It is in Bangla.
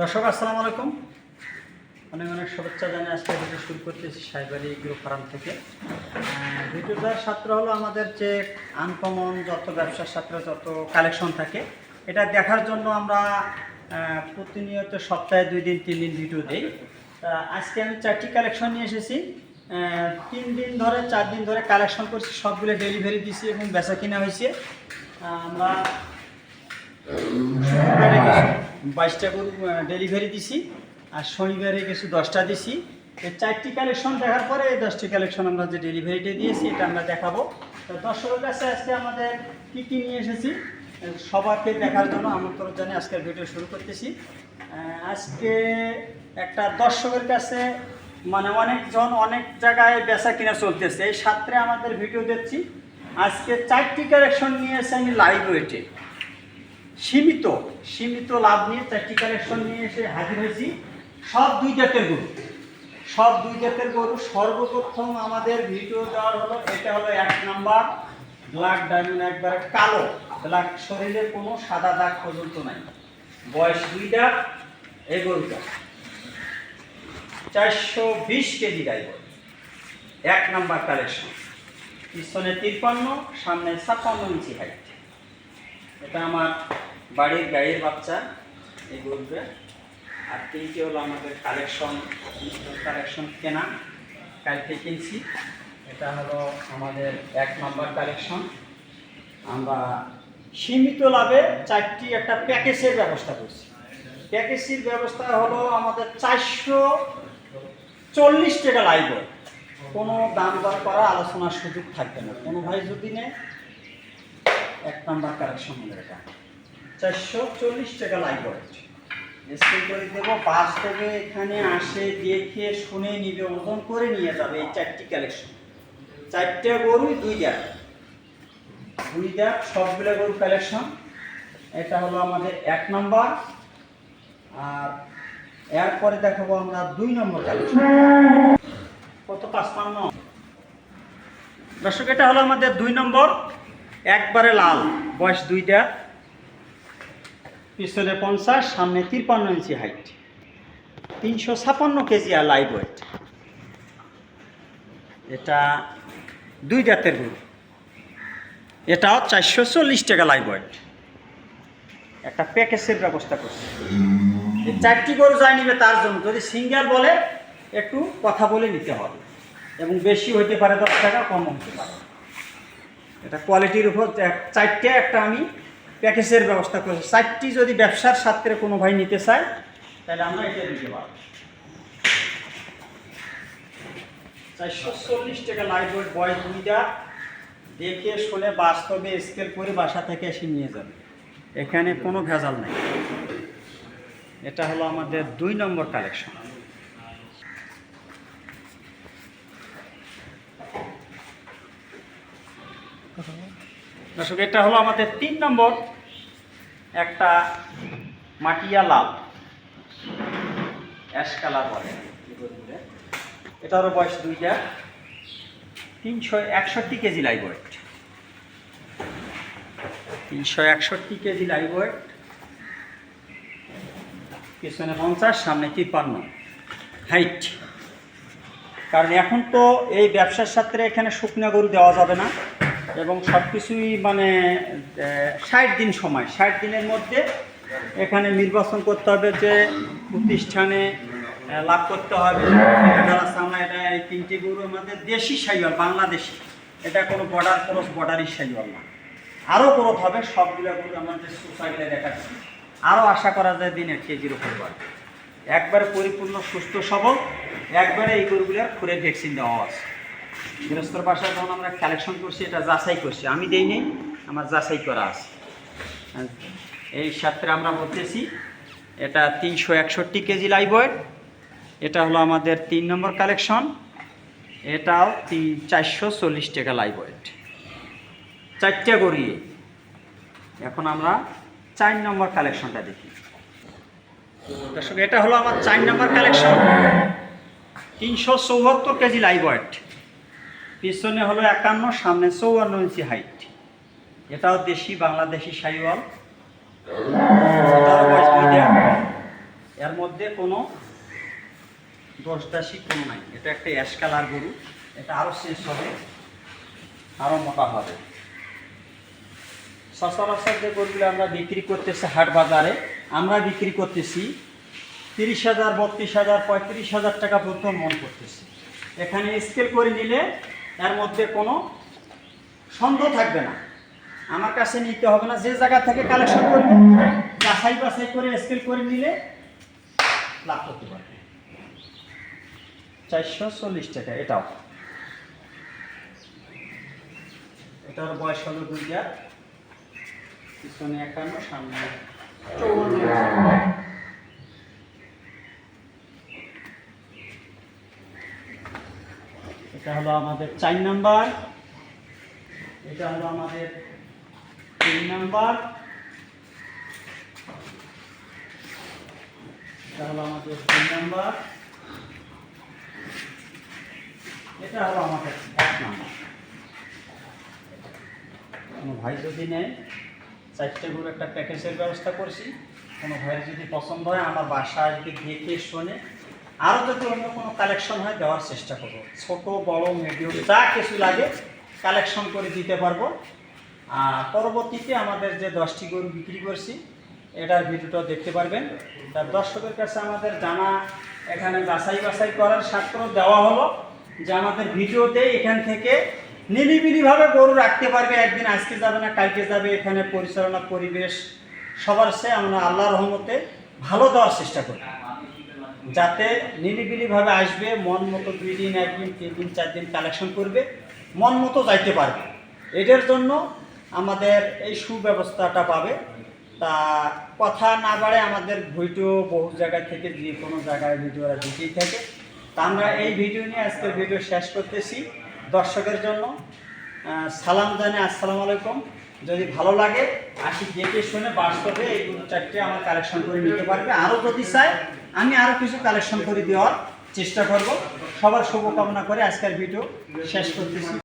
দর্শক, আসসালামু আলাইকুম। অনেক অনেক শুভেচ্ছা জানিয়ে আজকে ভিডিও শুরু করতেছি সাইবারি গ্রুপ ফার্ম থেকে। ভিডিওটার ছাত্র হলো আমাদের যে আনকমন যত ব্যবসার ছাত্র যত কালেকশন থাকে, এটা দেখার জন্য আমরা প্রতিনিয়ত সপ্তাহে দুই দিন, তিন দিন ভিডিও দিই। আজকে আমি চারটি কালেকশন নিয়ে এসেছি। তিন দিন ধরে, চার দিন ধরে কালেকশন করছি, সবগুলো ডেলিভারি দিয়েছি এবং বেচা কিনা হয়েছে। আমরা বাইশটা গরু ডেলিভারি দিছি। আর শনিবারে কিছু দশটা দিছি। এই চারটি কালেকশন দেখার পরে এই দশটি কালেকশন আমরা যে ডেলিভারিটা দিয়েছি, এটা আমরা দেখাবো। তো দর্শকের কাছে আজকে আমাদের কী কী নিয়ে এসেছি সবাইকে দেখার জন্য আমন্ত্রণ জানিয়ে আজকের ভিডিও শুরু করতেছি। আজকে একটা দর্শকের কাছে মানে অনেকজন অনেক জায়গায় বেচা কিনা চলতেছে। এই সাত্রে আমাদের ভিডিও দেখছি। আজকে চারটি কালেকশন নিয়ে এসে আমি লাইভ ওয়েটে সীমিত সীমিত লাভ নিয়ে চারটি কালেকশন নিয়ে এসে হাজির হয়েছি। সব দুই জাতের গরু। সব দুই জাতের গরু সর্বপ্রথম আমাদের ভিডিও দেওয়ার হলো, এটা হলো এক নাম্বার ব্ল্যাক ডায়মন্ড একবারে কালো। ব্ল্যাক শরীরে কোনো সাদা দাগ পর্যন্ত নাই। বয়স দুই দাগ, এই গরুটা। চারশো বিশ কেজি গাই এক নাম্বার কালেকশন পিছনে তিরপান্ন, সামনে ছাপ্পান্ন ইঞ্চি হাইট এটা আমার বাড়ির গাড়ির বাচ্চা, এই গরুটা আর তিনটি হলো আমাদের কালেকশন কালেকশন কেনা, কালকে কিনছি। এটা হলো আমাদের এক নম্বর কালেকশন আমরা সীমিত লাভে চারটি একটা প্যাকেজের ব্যবস্থা করছি। প্যাকেজের ব্যবস্থা হলো আমাদের চারশো চল্লিশ টাকা লাগবে কোনো দাম দর করা আলোচনার সুযোগ থাকবে না। কোনো ভাই যদি নেয়, এক নাম্বার কালেকশন এটা। চারশো চল্লিশ টাকা লাইভ করে দেবো বাস থেকে এখানে আসে, দেখে, শুনে নিবে ওজন করে নিয়ে যাবে এই চারটি কালেকশন চারটে গরুই দুই দেখ দুই দেখ সবগুলো গরু কালেকশন এটা হলো আমাদের এক নাম্বার। আর এরপরে দেখাবো আমরা দুই নম্বর কালেকশন কত পাঁচপান্ন? দর্শক, এটা হলো আমাদের দুই নম্বর। একবারে লাল, বয়স দুইটা। পিছনে পঞ্চাশ, সামনে তিরপান্ন ইঞ্চি হাইট তিনশো ছাপান্ন কেজি আর লাইভ ওয়েট এটা দুই জাতের গরু। এটাও চারশো চল্লিশ টাকা লাইভ ওয়েট একটা প্যাকেজের ব্যবস্থা করছে। এই চারটি গরু যাই নিবে তার জন্য, যদি সিঙ্গার বলে, একটু কথা বলে নিতে হবে। এবং বেশি হইতে পারে দশ টাকা, কম হতে পারে। এটা কোয়ালিটির উপর চারটে একটা আমি প্যাকেজের ব্যবস্থা করেছি। চারটি যদি ব্যবসার সাথে কোনো ভাই নিতে চায়, তাহলে আমরা এটা দিতে পারব। চারশো চল্লিশ টাকা ওয়েট বয়স দুইটা দেখে শুনে বাস্তবে স্কেল করে বাসা থেকে এসে নিয়ে যাবে। এখানে কোনো ভেজাল নেই। এটা হলো আমাদের দুই নম্বর কালেকশন দর্শক, এটা হলো আমাদের তিন নম্বর একটা মাটিয়া লাল। অ্যাশ কালার বলে। এটারও বয়স দুইটা। তিনশো একষট্টি কেজি লাইভ তিনশো একষট্টি কেজি লাইভ পিছনে পঞ্চাশ, সামনে তিপ্পান্ন। হাইট কারণ এখন তো এই ব্যবসার সাথে এখানে শুকনো গরু দেওয়া যাবে না। এবং সব কিছুই মানে ষাট দিন সময়। ষাট দিনের মধ্যে এখানে নির্বাচন করতে হবে যে প্রতিষ্ঠানে লাভ করতে হবে। এটা এই তিনটি গরু আমাদের দেশি সাইওয়াল, বাংলাদেশি। এটা কোনো বর্ডার ক্রস বর্ডারই সাইওয়াল না। আরও গ্রোথ হবে, সবগুলো গরু আমাদের সোসাইটিতে দেখাচ্ছি আরও আশা করা যায় দিনের কেজির উপর বাড়বে। একবারে পরিপূর্ণ, সুস্থ, সবল, একবারে এই গরুগুলোর খুরে ভ্যাকসিন দেওয়া আছে। গৃহস্থর বাসায় যখন আমরা কালেকশন করছি, এটা যাচাই করছি। আমি দেই নেই, আমার যাচাই করা আছে। এই সাথে আমরা বলতেছি, এটা তিনশো একষট্টি কেজি লাইভ এটা হলো আমাদের তিন নম্বর কালেকশন এটাও তিন, চারশো চল্লিশ টাকা লাইভ ওয়েট চারটে গড়িয়ে। এখন আমরা চার নম্বর কালেকশনটা দেখি। দর্শক, এটা হলো আমার চার নম্বর কালেকশন তিনশো চৌহত্তর কেজি লাইভ ওয়েট পিছনে হলো একান্ন, সামনে চৌয়ান্ন ইঞ্চি হাইট এটাও দেশি, বাংলাদেশি সাইওয়াল। এর মধ্যে কোনো দশ দাসি কোনো নাই। এটা একটা অ্যাশ কালার গরু। এটা আরও শেষ হবে আরও মোটা হবে। সচরাচর যে গরুগুলো আমরা বিক্রি করতেছি হাট বাজারে, আমরা বিক্রি করতেছি তিরিশ হাজার, বত্রিশ হাজার, পঁয়ত্রিশ হাজার টাকা পর্যন্ত মন করতেছি। এখানে স্কেল করে নিলে এর মধ্যে কোনো সন্দেহ থাকবে না। আমার কাছে নিতে হবে না। যে জায়গা থেকে কালেকশন করবে, যাচাই বাছাই করে স্কেল করে নিলে লাভ করতে পারবে। চারশো চল্লিশ টাকা, এটাও। এটার বয়স হলো দুই হাজার, পিছনে একান্ন, সামনে এটা হলো আমাদের চার নাম্বার। এটা হলো আমাদের তিন নাম্বার। এটা হলো আমাদের তিন নাম্বার। এটা হলো আমাদের এক নাম্বার। কোনো ভাই যদি নেয়, চারটে গরু একটা প্যাকেজের ব্যবস্থা করছি। কোনো ভাইয়ের যদি পছন্দ হয়, আমার বাসায় যদি দেখে, শোনে আরও যদি অন্য কোনো কালেকশন হয়, দেওয়ার চেষ্টা করব। ছোট, বড় মিডিয়াম যা কিছু লাগে কালেকশন করে দিতে পারব। আর পরবর্তীতে আমাদের যে দশটি গরু বিক্রি করছি, এটার ভিডিওটা দেখতে পারবেন। তার দর্শকের কাছে আমাদের জানা, এখানে বাছাই বাছাই করার স্বার্থ দেওয়া হলো যে আমাদের ভিডিওতে এখান থেকে নিরিবিলিভাবে গরু রাখতে পারবে। একদিন আজকে যাবে না, কালকে যাবে। এখানে পরিচালনা পরিবেশ সবার সে আমরা আল্লাহ রহমতে ভালো দেওয়ার চেষ্টা করি। যাতে নিরিবিলিভাবে আসবে, মন মতো দুই দিন একদিন তিন দিন, চার দিন কালেকশন করবে, মন মতো যাইতে পারবে। এটার জন্য আমাদের এই সুব্যবস্থাটা পাবে। তা কথা না বাড়ে আমাদের ভিডিও বহু জায়গা থেকে, যে কোনো জায়গায় ভিডিওরা দিতেই থাকে। তা আমরা এই ভিডিও নিয়ে আজকে ভিডিও শেষ করতেছি। দর্শকের জন্য সালাম জানে আসসালামু আলাইকুম। যদি ভালো লাগে, আসি দেখে শুনে বাস্তবে এই চারটে আমার কালেকশন করে নিতে পারবে। আরও যদি চাই আমি আরও কিছু কালেকশন করে দেওয়ার চেষ্টা করব। সবার শুভকামনা করে আজকের ভিডিও শেষ করতেছি।